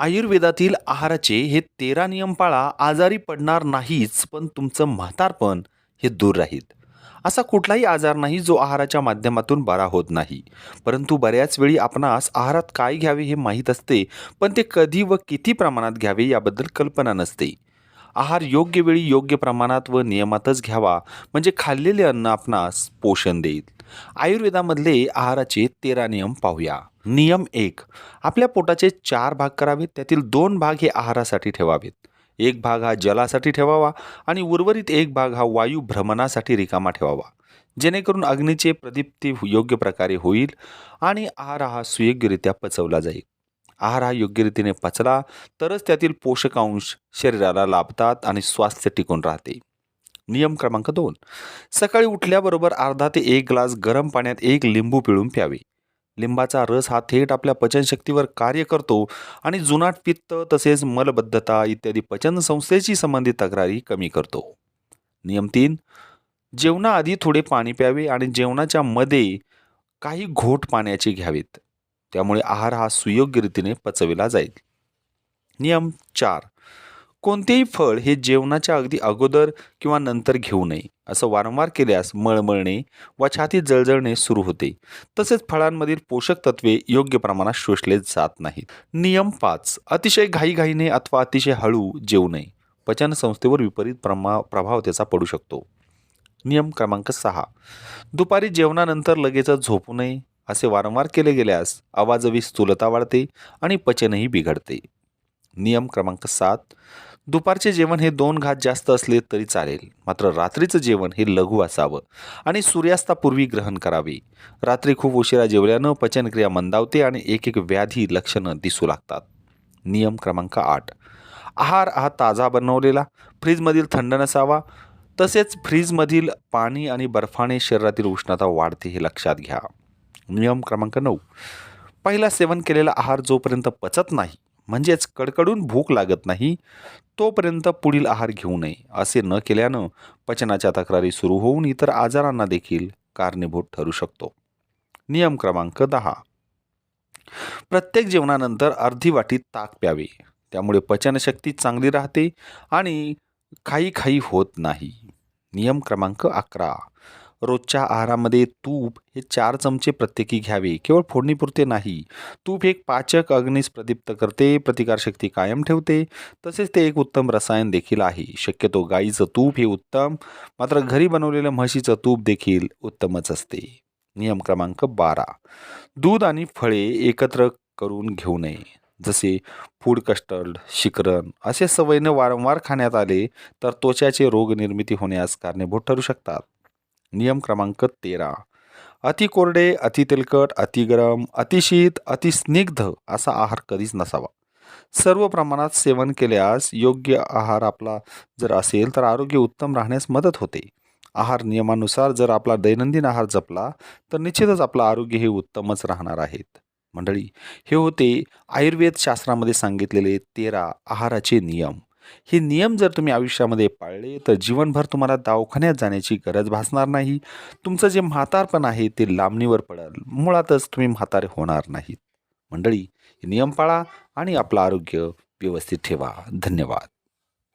आयुर्वेदातील आहाराचे हे तेरा नियम पाळा आजारी पडणार नाहीच पण तुमचं म्हातारपण हे दूर राहील. असा कुठलाही आजार नाही जो आहाराच्या माध्यमातून बरा होत नाही. परंतु बऱ्याच वेळी आपणास आहारात काय घ्यावे हे माहीत असते पण ते कधी व किती प्रमाणात घ्यावे याबद्दल कल्पना नसते. आहार योग्य वेळी योग्य प्रमाणात व नियमातच घ्यावा म्हणजे खाल्लेले अन्न आपणास पोषण देईल. आयुर्वेदामधले आहाराचे तेरा नियम पाहूया. नियम एक. आपल्या पोटाचे चार भाग करावेत त्यातील दोन भाग हे आहारासाठी ठेवावेत. एक भाग हा जलासाठी ठेवावा आणि उर्वरित एक भाग हा वायू भ्रमणासाठी रिकामा ठेवावा. जेणेकरून अग्नीचे प्रदीप्ती योग्य प्रकारे होईल आणि आहार हा सुयोग्यरित्या पचवला जाईल. आहार हा योग्य रीतीने पचला तरच त्यातील पोषकांश शरीराला लाभतात आणि स्वास्थ्य टिकून राहते. नियम क्रमांक दोन. सकाळी उठल्याबरोबर अर्धा ते एक ग्लास गरम पाण्यात एक लिंबू पिळून प्यावे. लिंबाचा रस हा थेट आपल्या पचनशक्तीवर कार्य करतो आणि जुनाट पित्त तसेच मलबद्धता इत्यादी पचनसंस्थेशी संबंधित तक्रारी कमी करतो. नियम तीन जेवणाआधी थोडे पाणी प्यावे आणि जेवणाच्या मध्ये काही घोट पाण्याचे घ्यावेत. त्यामुळे आहार हा सुयोग्य रीतीने पचविला जाईल. नियम चार कोणतेही फळ हे जेवणाच्या अगदी अगोदर किंवा नंतर घेऊ नये असं वारंवार केल्यास मळमळणे व छाती जळजळणे सुरू होते. तसेच फळांमधील पोषक तत्वे योग्य प्रमाणात शोषले जात नाहीत. नियम पाच अतिशय घाईघाईने अथवा अतिशय हळू जेवू नये. पचनसंस्थेवर विपरीत प्रमा प्रभाव त्याचा पडू शकतो. नियम क्रमांक सहा दुपारी जेवणानंतर लगेचच झोपू नये असे वारंवार केले गेल्यास आवाजवी स्थूलता वाढते आणि पचनही बिघडते. नियम क्रमांक सात दुपारचे जेवण हे दोन घात जास्त असले तरी चालेल. मात्र रात्रीचं जेवण हे लघु असावं आणि सूर्यास्तापूर्वी ग्रहण करावे. रात्री खूप उशिरा जेवल्यानं पचनक्रिया मंदावते आणि एक एक व्याधी लक्षणं दिसू लागतात. नियम क्रमांक आठ. आहार हा ताजा बनवलेला फ्रीजमधील थंड नसावा तसेच फ्रीजमधील पाणी आणि बर्फाने शरीरातील उष्णता वाढते हे लक्षात घ्या. नियम क्रमांक नऊ. पहिला सेवन केलेला आहार जोपर्यंत पचत नाही म्हणजेच कडकडून भूक लागत नाही तोपर्यंत पुढील आहार घेऊ नये असे न केल्यानं पचनाच्या तक्रारी सुरू होऊन इतर आजारांना देखील कारणीभूत ठरू शकतो. नियम क्रमांक दहा. प्रत्येक जेवणानंतर अर्धी वाटी ताक प्यावे. त्यामुळे पचनशक्ती चांगली राहते आणि खाई खाई होत नाही. नियम क्रमांक अकरा. रोजच्या आहारामध्ये तूप हे चार चमचे प्रत्येकी घ्यावे. केवळ फोडणीपुरते नाही. तूप एक पाचक अग्नीस प्रदीप्त करते प्रतिकारशक्ती कायम ठेवते. तसेच ते एक उत्तम रसायन देखील आहे. शक्यतो गाईचं तूप हे उत्तम मात्र घरी बनवलेलं म्हशीचं तूप देखील उत्तमच असते. नियम क्रमांक बारा. दूध आणि फळे एकत्र करून घेऊ नये. जसे फूड कस्टर्ड शिकरण असे सवयीनं वारंवार खाण्यात आले तर त्वचाचे रोगनिर्मिती होण्यास कारणीभूत ठरू शकतात. नियम क्रमांक तेरा. अति कोरडे अति तेलकट अति गरम अतिशीत अतिस्निग्ध असा आहार कधीच नसावा. सर्व प्रमाणात सेवन केल्यास योग्य आहार आपला जर असेल तर आरोग्य उत्तम राहण्यास मदत होते. आहार नियमानुसार जर आपला दैनंदिन आहार जपला तर निश्चितच आपलं आरोग्य हे उत्तमच राहणार आहेत. मंडळी हे होते आयुर्वेद शास्त्रामध्ये सांगितलेले तेरा आहाराचे नियम. हे नियम जर तुम्ही आयुष्यामध्ये पाळले तर जीवनभर तुम्हाला दवाखान्यात जाण्याची गरज भासणार नाही. तुमचं जे म्हातारपण आहे ते लांबणीवर पडेल. मुळातच तुम्ही म्हातारे होणार नाहीत. मंडळी हे नियम पाळा आणि आपलं आरोग्य व्यवस्थित ठेवा. धन्यवाद.